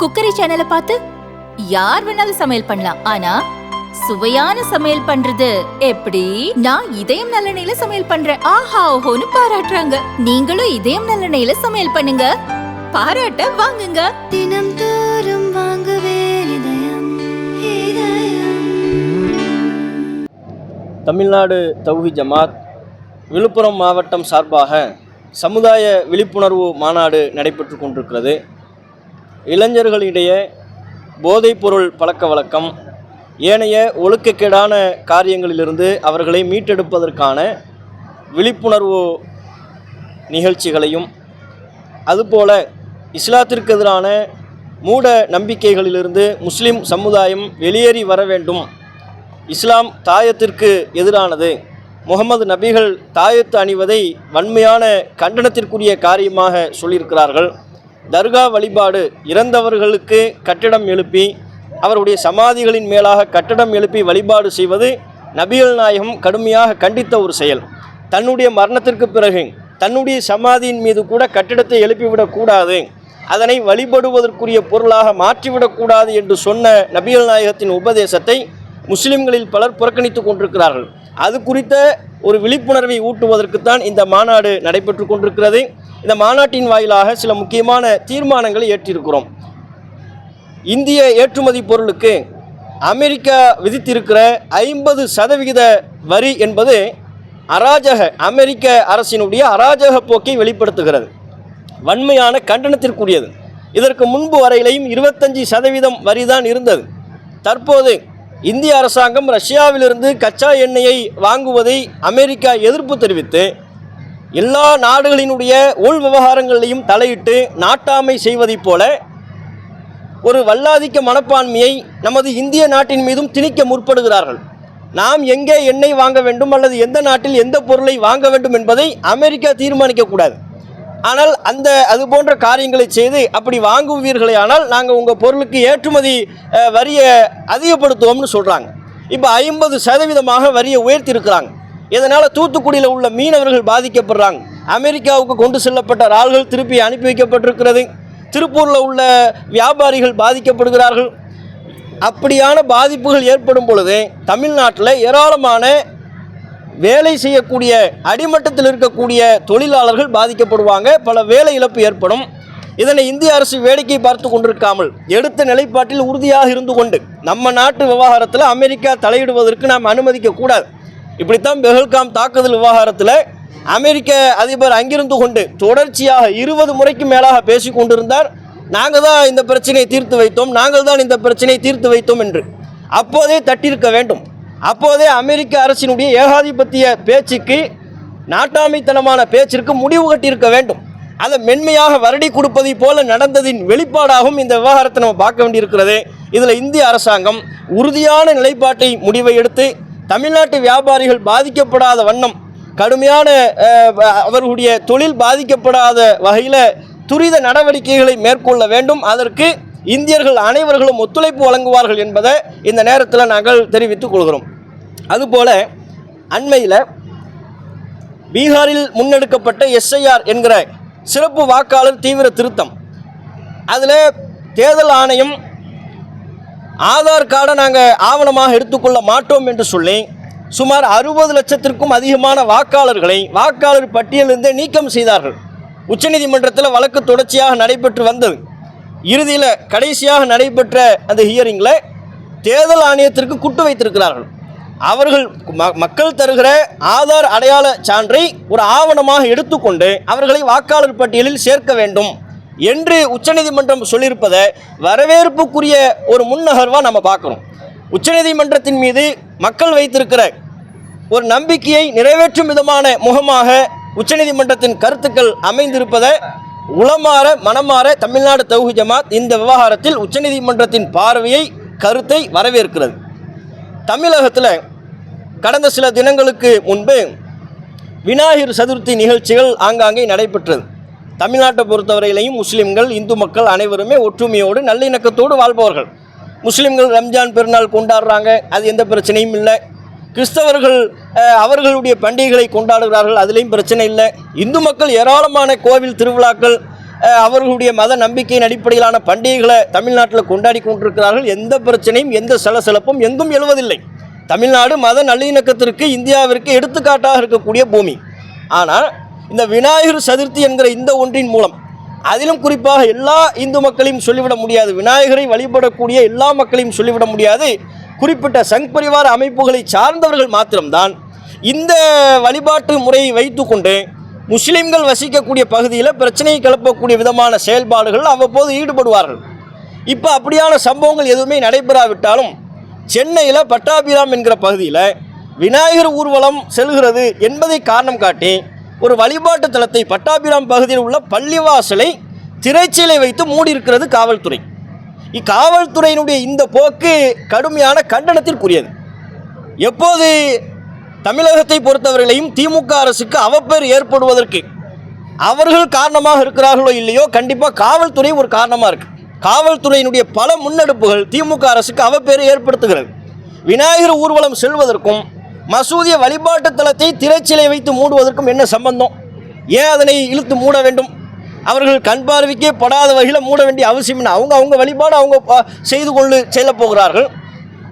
Cookery சேனலை பார்த்து யார் வேணாலும் சமையல் பண்ணலாம். ஆனா சுவையான சமையல் பண்றது எப்படி? நான் இதயம் நல்லெண்ணெயில சமையல் பண்றேன். ஆஹா ஓஹோன்னு பாராட்டுறாங்க. நீங்களும் இதயம் நல்லெண்ணெயில சமையல் பண்ணுங்க. பாராட்ட வாங்குங்க. தினம் தோறும் வாங்குவே இதயம் இதயம். தமிழ்நாடு தௌஹி ஜமாத் விழுப்புரம் மாவட்டம் சார்பாக சமுதாய விழிப்புணர்வு மாநாடு நடைபெற்று கொண்டிருக்கிறது. இளைஞர்களிடையே போதைப்பொருள் பழக்க வழக்கம் ஏனைய ஒழுக்கக்கேடான காரியங்களிலிருந்து அவர்களை மீட்டெடுப்பதற்கான விழிப்புணர்வு நிகழ்ச்சிகளையும் அதுபோல இஸ்லாத்திற்கு எதிரான மூட நம்பிக்கைகளிலிருந்து முஸ்லிம் சமுதாயம் வெளியேறி வர வேண்டும். இஸ்லாம் தாயத்திற்கு எதிரானது. முகமது நபிகள் தாயத்து அணிவதை வன்மையான கண்டனத்திற்குரிய காரியமாக சொல்லியிருக்கிறார்கள். தர்கா வழிபாடு இறந்தவர்களுக்கு கட்டிடம் எழுப்பி அவருடைய சமாதிகளின் மேலாக கட்டடம் எழுப்பி வழிபாடு செய்வது நபிகள் நாயகம் கடுமையாக கண்டித்த ஒரு செயல். தன்னுடைய மரணத்திற்கு பிறகு தன்னுடைய சமாதியின் மீது கூட கட்டிடத்தை எழுப்பிவிடக்கூடாது அதனை வழிபடுவதற்குரிய பொருளாக மாற்றிவிடக்கூடாது என்று சொன்ன நபிகள் நாயகத்தின் உபதேசத்தை முஸ்லிம்களில் பலர் புறக்கணித்து கொண்டிருக்கிறார்கள். அது குறித்த ஒரு விழிப்புணர்வை ஊட்டுவதற்குத்தான் இந்த மாநாடு நடைபெற்று கொண்டிருக்கிறது. இந்த மாநாட்டின் வாயிலாக சில முக்கியமான தீர்மானங்களை ஏற்றிருக்கிறோம். இந்திய ஏற்றுமதி பொருளுக்கு அமெரிக்கா விதித்திருக்கிற ஐம்பது சதவிகித வரி என்பது அராஜக அமெரிக்க அரசினுடைய அராஜக போக்கை வெளிப்படுத்துகிறது. வன்மையான கண்டனத்திற்குரியது. இதற்கு முன்பு வரையிலையும் இருபத்தஞ்சி சதவீதம் வரி தான் இருந்தது. தற்போது இந்திய அரசாங்கம் ரஷ்யாவிலிருந்து கச்சா எண்ணெயை வாங்குவதை அமெரிக்கா எதிர்ப்பு தெரிவித்து எல்லா நாடுகளினுடைய உள் விவகாரங்களையும் தலையிட்டு நாட்டாமை செய்வதைப் போல ஒரு வல்லாதிக்க மனப்பான்மையை நமது இந்திய நாட்டின் மீதும் திணிக்க முற்படுகிறார்கள். நாம் எங்கே எண்ணெய் வாங்க வேண்டும் அல்லது எந்த நாட்டில் எந்த பொருளை வாங்க வேண்டும் என்பதை அமெரிக்கா தீர்மானிக்கக்கூடாது ஆனால் அந்த அது போன்ற காரியங்களை செய்து அப்படி வாங்குவீர்களே ஆனால் நாங்கள் உங்கள் பொருளுக்கு ஏற்றுமதி வரியை அதிகப்படுத்துவோம்னு சொல்கிறாங்க இப்போ ஐம்பது சதவீதமாக வரியை உயர்த்தியிருக்கிறாங்க. இதனால் தூத்துக்குடியில் உள்ள மீனவர்கள் பாதிக்கப்படுறாங்க? அமெரிக்காவுக்கு கொண்டு செல்லப்பட்ட இறால்கள் திருப்பி அனுப்பி வைக்கப்பட்டிருக்கிறது. திருப்பூரில் உள்ள வியாபாரிகள் பாதிக்கப்படுகிறார்கள். அப்படியான பாதிப்புகள் ஏற்படும் பொழுது தமிழ்நாட்டில் ஏராளமான வேலை செய்யக்கூடிய அடிமட்டத்தில் இருக்கக்கூடிய தொழிலாளர்கள் பாதிக்கப்படுவாங்க. பல வேலை இழப்பு ஏற்படும். இதனை இந்திய அரசு வேடிக்கை பார்த்து கொண்டிருக்காமல் எடுத்த நிலைப்பாட்டில் உறுதியாக இருந்து கொண்டு நம்ம நாட்டு விவகாரத்தில் அமெரிக்கா தலையிடுவதற்கு நாம் அனுமதிக்கக்கூடாது இப்படித்தான் பெஹல்காம் தாக்குதல் விவகாரத்தில் அமெரிக்க அதிபர் அங்கிருந்து கொண்டு தொடர்ச்சியாக இருபது முறைக்கு மேலாக பேசி கொண்டிருந்தார். நாங்கள் தான் இந்த பிரச்சனையை தீர்த்து வைத்தோம். நாங்கள் தான் இந்த பிரச்சனையை தீர்த்து வைத்தோம் என்று அப்போதே தட்டியிருக்க வேண்டும். அப்போதே அமெரிக்க அரசினுடைய ஏகாதிபத்திய பேச்சுக்கு நாட்டாமைத்தனமான பேச்சிற்கு முடிவு கட்டியிருக்க வேண்டும். அதை மென்மையாக வருடி கொடுப்பதை போல நடந்ததின் வெளிப்பாடாகவும் இந்த விவகாரத்தை நம்ம பார்க்க வேண்டியிருக்கிறது. இதில் இந்திய அரசாங்கம் உறுதியான நிலைப்பாட்டை முடிவை எடுத்து தமிழ்நாட்டு வியாபாரிகள் பாதிக்கப்படாத வண்ணம் கடுமையான அவர்களுடைய தொழில் பாதிக்கப்படாத வகையில் துரித நடவடிக்கைகளை மேற்கொள்ள வேண்டும். அதற்கு இந்தியர்கள் அனைவர்களும் ஒத்துழைப்பு வழங்குவார்கள் என்பதை இந்த நேரத்தில் நாங்கள் தெரிவித்துக் கொள்கிறோம். அதுபோல அண்மையில் பீகாரில் முன்னெடுக்கப்பட்ட எஸ்ஐஆர் என்கிற சிறப்பு வாக்காளர் தீவிர திருத்தம். அதில் தேர்தல் ஆணையம் ஆதார் கார்டை நாங்கள் ஆவணமாக எடுத்துக்கொள்ள மாட்டோம் என்று சொல்லி சுமார் அறுபது லட்சத்திற்கும் அதிகமான வாக்காளர்களை வாக்காளர் பட்டியலிருந்து நீக்கம் செய்தார்கள். உச்சநீதிமன்றத்தில் வழக்கு தொடர்ச்சியாக நடைபெற்று வந்தது. இறுதியில் கடைசியாக நடைபெற்ற அந்த ஹியரிங்கில் தேர்தல் ஆணையத்திற்கு குட்டு வைத்திருக்கிறார்கள். அவர்கள் ம- மக்கள் தருகிற ஆதார் அடையாள சான்றை ஒரு ஆவணமாக எடுத்துக்கொண்டு அவர்களை வாக்காளர் பட்டியலில் சேர்க்க வேண்டும். என்று உச்சநீதிமன்றம் சொல்லியிருப்பதை வரவேற்புக்குரிய ஒரு முன்னகர்வாக நம்ம பார்க்குறோம். உச்சநீதிமன்றத்தின் மீது மக்கள் வைத்திருக்கிற ஒரு நம்பிக்கையை நிறைவேற்றும் விதமான முகமாக உச்சநீதிமன்றத்தின் கருத்துக்கள் அமைந்திருப்பதை உளமாற மனமாற தமிழ்நாடு தௌஹி ஜமாத் இந்த விவகாரத்தில் உச்சநீதிமன்றத்தின் பார்வையை கருத்தை வரவேற்கிறது. தமிழகத்தில் கடந்த சில தினங்களுக்கு முன்பு விநாயகர் சதுர்த்தி நிகழ்ச்சிகள் ஆங்காங்கே நடைபெற்றது. தமிழ்நாட்டை பொறுத்தவரையிலையும் முஸ்லீம்கள் இந்து மக்கள் அனைவருமே ஒற்றுமையோடு நல்லிணக்கத்தோடு வாழ்பவர்கள். முஸ்லீம்கள் ரம்ஜான் பெருநாள் கொண்டாடுறாங்க அது எந்த பிரச்சனையும் இல்லை. கிறிஸ்தவர்கள் அவர்களுடைய பண்டிகைகளை கொண்டாடுகிறார்கள் அதுலேயும் பிரச்சனை இல்லை. இந்து மக்கள் ஏராளமான கோவில் திருவிழாக்கள் அவர்களுடைய மத நம்பிக்கையின் அடிப்படையிலான பண்டிகைகளை தமிழ்நாட்டில் கொண்டாடி கொண்டிருக்கிறார்கள். எந்த பிரச்சனையும் எந்த சலசலப்பும் எங்கும் எழுவதில்லை. தமிழ்நாடு மத நல்லிணக்கத்திற்கு இந்தியாவிற்கு எடுத்துக்காட்டாக இருக்கக்கூடிய பூமி. ஆனால் இந்த விநாயகர் சதுர்த்தி என்கிற இந்த ஒன்றின் மூலம் அதிலும் குறிப்பாக எல்லா இந்து மக்களையும் சொல்லிவிட முடியாது விநாயகரை வழிபடக்கூடிய எல்லா மக்களையும் சொல்லிவிட முடியாது. குறிப்பிட்ட சங் பரிவார அமைப்புகளை சார்ந்தவர்கள் மாத்திரம்தான் இந்த வழிபாட்டு முறையை வைத்துக்கொண்டு முஸ்லிம்கள் வசிக்கக்கூடிய பகுதியில் பிரச்சனையை கிளப்பக்கூடிய விதமான செயல்பாடுகள் அவ்வப்போது ஈடுபடுவார்கள். இப்போ அப்படியான சம்பவங்கள் எதுவுமே நடைபெறாவிட்டாலும் சென்னையில் பட்டாபிராம் என்கிற பகுதியில் விநாயகர் ஊர்வலம் செல்கிறது என்பதை காரணம் காட்டி ஒரு வழிபாட்டு தலத்தை பட்டாபிராம் பகுதியில் உள்ள பள்ளிவாசலை திரைச்சீலை வைத்து மூடியிருக்கிறது காவல்துறை. இக்காவல்துறையினுடைய இந்த போக்கு கடுமையான கண்டனத்திற்குரியது. எப்போது தமிழகத்தை பொறுத்தவர்களையும் திமுக அரசுக்கு அவப்பேர் ஏற்படுவதற்கு அவர்கள் காரணமாக இருக்கிறார்களோ இல்லையோ கண்டிப்பாக காவல்துறை ஒரு காரணமாக இருக்கு. காவல்துறையினுடைய பல முன்னெடுப்புகள் திமுக அரசுக்கு அவப்பேறு ஏற்படுத்துகிறது. விநாயகர் ஊர்வலம் செல்வதற்கும் மசூதிய வழிபாட்டு தலத்தை திரைச்சிலை வைத்து மூடுவதற்கும் என்ன சம்பந்தம்? ஏன் அதனை இழுத்து மூட வேண்டும்? அவர்கள் கண் பார்வைக்கே படாத வகையில் மூட வேண்டிய அவசியம் என்ன? அவங்க அவங்க வழிபாடு அவங்க செய்து கொண்டு செல்லப் போகிறார்கள்.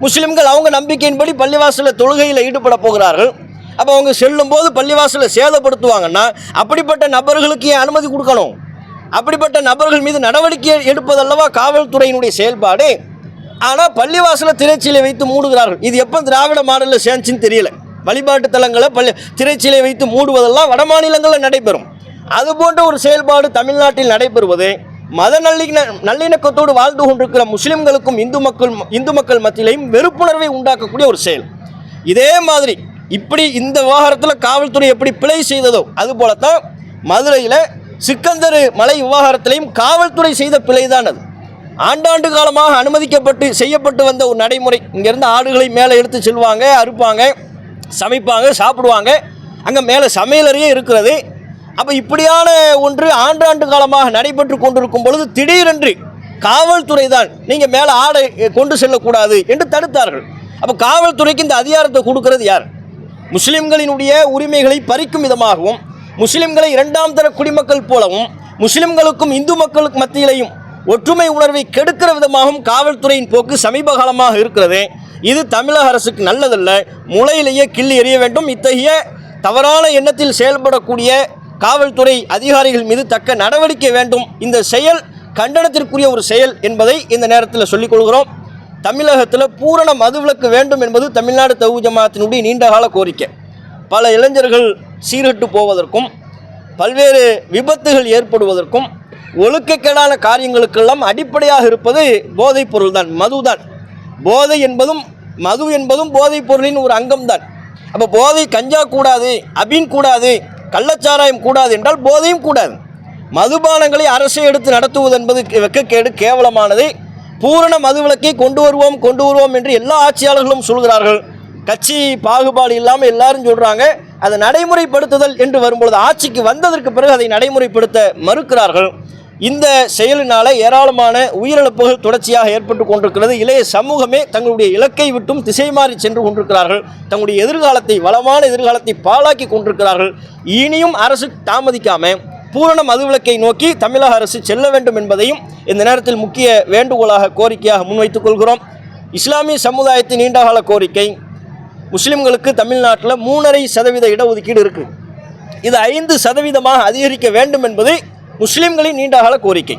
முஸ்லிம்கள் அவங்க நம்பிக்கையின்படி பள்ளிவாசலில் தொழுகையில் ஈடுபட போகிறார்கள். அப்போ அவங்க செல்லும்போது பள்ளிவாசலை சேதப்படுத்துவாங்கன்னா அப்படிப்பட்ட நபர்களுக்கு ஏன் அனுமதி கொடுக்கணும்? அப்படிப்பட்ட நபர்கள் மீது நடவடிக்கை எடுப்பதல்லவா காவல்துறையினுடைய செயல்பாடு ஆனால் பள்ளிவாசலை திரைச்சீலை வைத்து மூடுகிறார்கள். இது எப்போ திராவிட மாடலில் சேர்ந்துச்சின்னு தெரியல. வழிபாட்டு தலங்களை பள்ளி திரைச்சீலை வைத்து மூடுவதெல்லாம் வட மாநிலங்களில் நடைபெறும். அது போன்ற ஒரு செயல்பாடு தமிழ்நாட்டில் நடைபெறுவது மத நல்லிண நல்லிணக்கத்தோடு வாழ்ந்து கொண்டிருக்கிற முஸ்லிம்களுக்கும் இந்து மக்கள் இந்து மக்கள் மத்தியிலையும் வெறுப்புணர்வை உண்டாக்கக்கூடிய ஒரு செயல். இதே மாதிரி இப்படி இந்த விவகாரத்தில் காவல்துறை எப்படி பிழை செய்ததோ அதுபோலத்தான் மதுரையில் சிக்கந்தர் மலை விவகாரத்திலையும் காவல்துறை செய்த பிழைதான் அது. ஆண்டாண்டு காலமாக அனுமதிக்கப்பட்டு செய்யப்பட்டு வந்த ஒரு நடைமுறை. இங்கேருந்து ஆடுகளை மேலே எடுத்து செல்வாங்க அறுப்பாங்க சமைப்பாங்க சாப்பிடுவாங்க. அங்கே மேலே சமையலறையே இருக்கிறது. அப்போ இப்படியான ஒன்று ஆண்டாண்டு காலமாக நடைபெற்று கொண்டிருக்கும் பொழுது திடீரென்று காவல்துறை தான் நீங்கள் மேலே ஆடை கொண்டு செல்லக்கூடாது என்று தடுத்தார்கள். அப்போ காவல்துறைக்கு இந்த அதிகாரத்தை கொடுக்கறது யார்? முஸ்லிம்களினுடைய உரிமைகளை பறிக்கும் விதமாகவும் முஸ்லிம்களை இரண்டாம் தர குடிமக்கள் போலவும் முஸ்லிம்களுக்கும் இந்து மக்களுக்கு மத்தியிலையும் ஒற்றுமை உணர்வை கெடுக்கிற விதமாகவும் காவல்துறையின் போக்கு சமீப காலமாக இருக்கிறது. இது தமிழக அரசுக்கு நல்லதல்ல. முளையிலேயே கிள்ளி எறிய வேண்டும். இத்தகைய தவறான எண்ணத்தில் செயல்படக்கூடிய காவல்துறை அதிகாரிகள் மீது தக்க நடவடிக்கை வேண்டும். இந்த செயல் கண்டனத்திற்குரிய ஒரு செயல் என்பதை இந்த நேரத்தில் சொல்லிக் கொள்கிறோம். தமிழகத்தில் பூரண மதுவிலக்கு வேண்டும் என்பது தமிழ்நாடு தவு ஜமாத்தினுடைய நீண்டகால கோரிக்கை. பல இளைஞர்கள் சீரட்டு போவதற்கும் பல்வேறு விபத்துகள் ஏற்படுவதற்கும் ஒழுக்கக்கேடான காரியங்களுக்கெல்லாம் அடிப்படையாக இருப்பது போதைப் பொருள்தான் மதுதான். போதை என்பதும் மது என்பதும் போதைப் பொருளின் ஒரு அங்கம்தான். அப்போ போதை கஞ்சா கூடாது அபின் கூடாது கள்ளச்சாராயம் கூடாது என்றால் போதையும் கூடாது. மதுபானங்களை அரசு எடுத்து நடத்துவது என்பது வெக்கக்கேடு கேவலமானது. பூரண மதுவிலக்கை கொண்டு வருவோம் கொண்டு வருவோம் என்று எல்லா ஆட்சியாளர்களும் சொல்கிறார்கள். கட்சி பாகுபாடு இல்லாமல் எல்லாரும் சொல்கிறாங்க அதை நடைமுறைப்படுத்துதல் என்று வரும்பொழுது ஆட்சிக்கு வந்ததற்கு பிறகு அதை நடைமுறைப்படுத்த மறுக்கிறார்கள். இந்த செயலினால ஏராளமான உயிரிழப்புகள் தொடர்ச்சியாக ஏற்பட்டு கொண்டிருக்கிறது. இளைய சமூகமே தங்களுடைய இலக்கை விட்டும் திசை மாறி சென்று கொண்டிருக்கிறார்கள். தங்களுடைய எதிர்காலத்தை வளமான எதிர்காலத்தை பாழாக்கி கொண்டிருக்கிறார்கள். இனியும் அரசு தாமதிக்காம பூரண மதுவிலக்கை நோக்கி தமிழக அரசு செல்ல வேண்டும் என்பதையும் இந்த நேரத்தில் முக்கிய வேண்டுகோளாக கோரிக்கையாக முன்வைத்துக் கொள்கிறோம். இஸ்லாமிய சமுதாயத்தின் நீண்டகால கோரிக்கை முஸ்லிம்களுக்கு தமிழ்நாட்டில் மூணரை சதவீத இடஒதுக்கீடு இருக்குது இது ஐந்து சதவீதமாக அதிகரிக்க வேண்டும் என்பது முஸ்லிம்களின் நீண்டகால கோரிக்கை.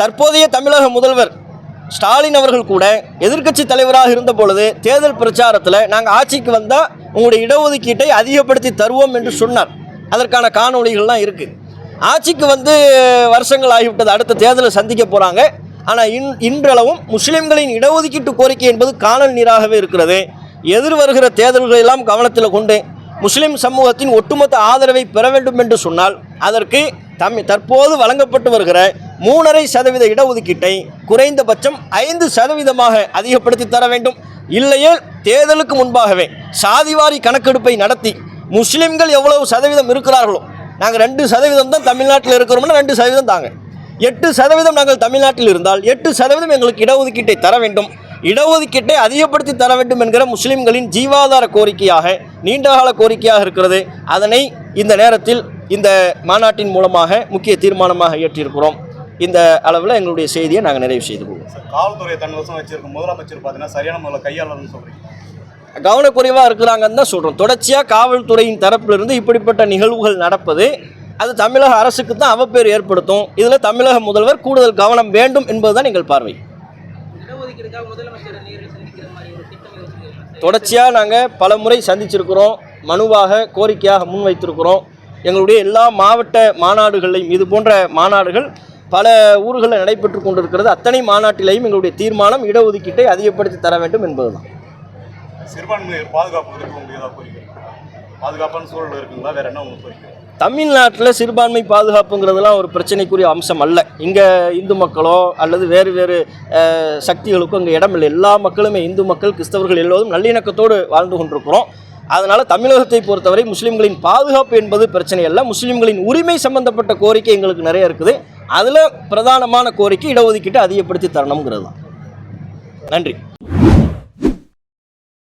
தற்போதைய தமிழக முதல்வர் ஸ்டாலின் அவர்கள் கூட எதிர்க்கட்சி தலைவராக இருந்த பொழுது தேர்தல் பிரச்சாரத்தில் நாங்கள் ஆட்சிக்கு வந்தால் உங்களுடைய இடஒதுக்கீட்டை அதிகப்படுத்தி தருவோம் என்று சொன்னார். அதற்கான காணொளிகள்லாம் இருக்குது ஆட்சிக்கு வந்து வருஷங்கள் ஆகிவிட்டது. அடுத்த தேர்தலை சந்திக்க போகிறாங்க ஆனால் இன் இன்றளவும் முஸ்லிம்களின் இடஒதுக்கீட்டு கோரிக்கை என்பது காணல் நீராகவே இருக்கிறது. எதிர் வருகிற தேர்தல்களெல்லாம் கவனத்தில் கொண்டு முஸ்லிம் சமூகத்தின் ஒட்டுமொத்த ஆதரவை பெற வேண்டும் என்று சொன்னால் அதற்கு தம் தற்போது வழங்கப்பட்டு வருகிற மூணரை சதவீத இடஒதுக்கீட்டை குறைந்தபட்சம் ஐந்து சதவீதமாக அதிகப்படுத்தி தர வேண்டும். இல்லையே தேர்தலுக்கு முன்பாகவே சாதிவாரி கணக்கெடுப்பை நடத்தி முஸ்லிம்கள் எவ்வளவு சதவீதம் இருக்கிறார்களோ நாங்கள் ரெண்டு சதவீதம் தான் தமிழ்நாட்டில் இருக்கிறோம்னா ரெண்டு சதவீதம் தாங்க. எட்டு சதவீதம் நாங்கள் தமிழ்நாட்டில் இருந்தால் எட்டு சதவீதம் எங்களுக்கு இடஒதுக்கீட்டை தர வேண்டும். இடஒதுக்கீட்டை அதிகப்படுத்தி தர வேண்டும் என்கிற முஸ்லிம்களின் ஜீவாதார கோரிக்கையாக நீண்டகால கோரிக்கையாக இருக்கிறது. அதனை இந்த நேரத்தில் இந்த மாநாட்டின் மூலமாக முக்கிய தீர்மானமாக இயற்றியிருக்கிறோம். இந்த அளவில் எங்களுடைய செய்தியை நாங்கள் நிறைவு செய்து கொள்வோம். சார், காவல்துறையை தன் வசம் வச்சிருக்கும் முதலமைச்சர் பார்த்தீங்கன்னா சரியான முறையில் கையாளணும்னு சொல்றீங்க. கவனக்குறைவாக இருக்கிறாங்கன்னு தான் சொல்கிறோம் தொடர்ச்சியாக காவல்துறையின் தரப்பிலிருந்து இப்படிப்பட்ட நிகழ்வுகள் நடப்பது அது தமிழக அரசுக்கு தான் அவப்பேர் ஏற்படுத்தும். இதில் தமிழக முதல்வர் கூடுதல் கவனம் வேண்டும் என்பதுதான் எங்கள் பார்வை. தொடர்ச்சியாக நாங்கள் பல முறை சந்திச்சிருக்கிறோம். மனுவாக கோரிக்கையாக முன்வைத்திருக்கிறோம். எங்களுடைய எல்லா மாவட்ட மாநாடுகளையும் இது போன்ற மாநாடுகள் பல ஊர்களில் நடைபெற்று கொண்டிருக்கிறது. அத்தனை மாநாட்டிலையும் எங்களுடைய தீர்மானம் இடஒதுக்கீட்டை அதிகப்படுத்தி தர வேண்டும் என்பதுதான். சிறுபான்மையர் பாதுகாப்பு இருக்க முடியாதா கோரிக்கை பாதுகாப்பான சூழல் இருக்குங்களா? வேற என்ன உங்களுக்கு கோரிக்கை தமிழ்நாட்டில் சிறுபான்மை பாதுகாப்புங்கிறதுலாம் ஒரு பிரச்சனைக்குரிய அம்சம் அல்ல. இங்கே இந்து மக்களோ அல்லது வேறு வேறு அஹ், சக்திகளுக்கோ இங்கே இடமில்லை. எல்லா மக்களுமே இந்து மக்கள் கிறிஸ்தவர்கள் எல்லோரும் நல்லிணக்கத்தோடு வாழ்ந்து கொண்டிருக்கிறோம். அதனால் தமிழகத்தை பொறுத்தவரை முஸ்லீம்களின் பாதுகாப்பு என்பது பிரச்சனை அல்ல. முஸ்லீம்களின் உரிமை சம்பந்தப்பட்ட கோரிக்கை எங்களுக்கு நிறைய இருக்குது. அதில் பிரதானமான கோரிக்கை இடஒதுக்கீட்டை அதிகப்படுத்தி தரணுங்கிறது தான். நன்றி.